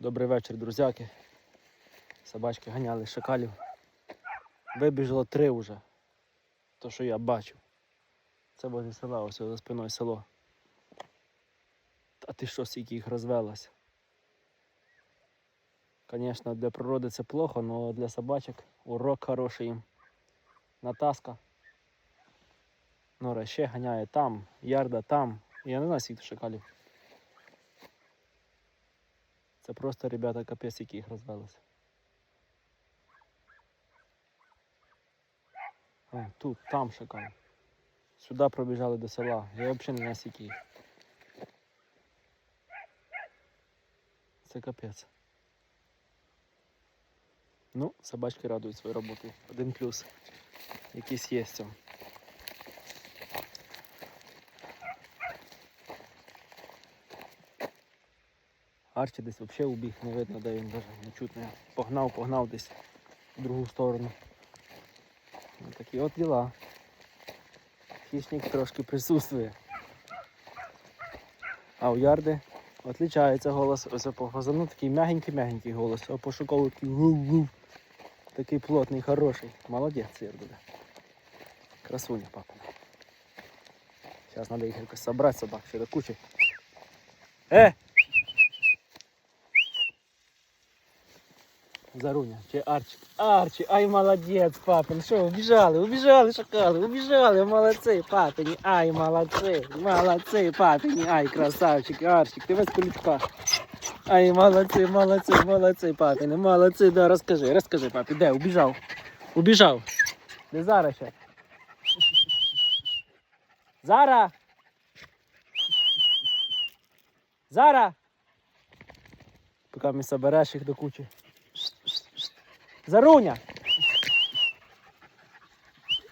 Добрий вечір, друзяки. Собачки ганяли шакалів. Вибіжало три вже. То, що я бачив. Це возле села, ось за спиною село. Та ти що, скільки їх розвелося? Звісно, для природи це плохо, але для собачок урок хороший їм. Натаска. Нора ще ганяє там, ярда там. Я не знаю, скільки шакалів. Це просто, ребята, капець, які їх розвелося. О, тут, там шакал. Сюди пробіжали до села. Я взагалі не скільки їх. Це капець. Ну, собачки радують свою роботу. Один плюс. Якийсь є в цьому. Арчі десь взагалі убіг, не видно, де він навіть не чутно. Погнав, погнав десь в другу сторону. Ось такі от діла. Хищник трошки присутствує. А у ярди отличається голос. Ось по газану такий мягенький-мягенький голос, а по шокову такий ву-ву. Такий плотний, хороший. Молодець ярдуля. Красуня, папа. Зараз треба їх якось собрати собак, ще до кучі. Е! Заруня, чи Арчі. Арчі, ай молодець, папин. Що, убіжали, убіжали, шакали, убіжали, молодці, папині, ай, молодці, молодці, папині, ай, красавчик, Арчик, ти весь колючка. Ай, молодці, молодці, молодці, папині, молодці, да, розкажи, розкажи, папі, де, убіжав, убіжав. Де зараз ще? Зара! Зара! Поки ми собереш їх до кучі. Заруня!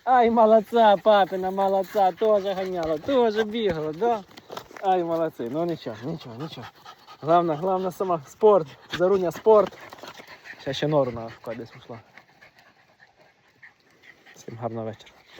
Ай, молодца, папина, молодца, тоже гоняла, тоже бігала, да? Ай, молодцы, ну нічого, нічого, нічого. Главное, главное сама спорт, Заруня спорт. Ще ще нору на десь. Всім гарного вечора.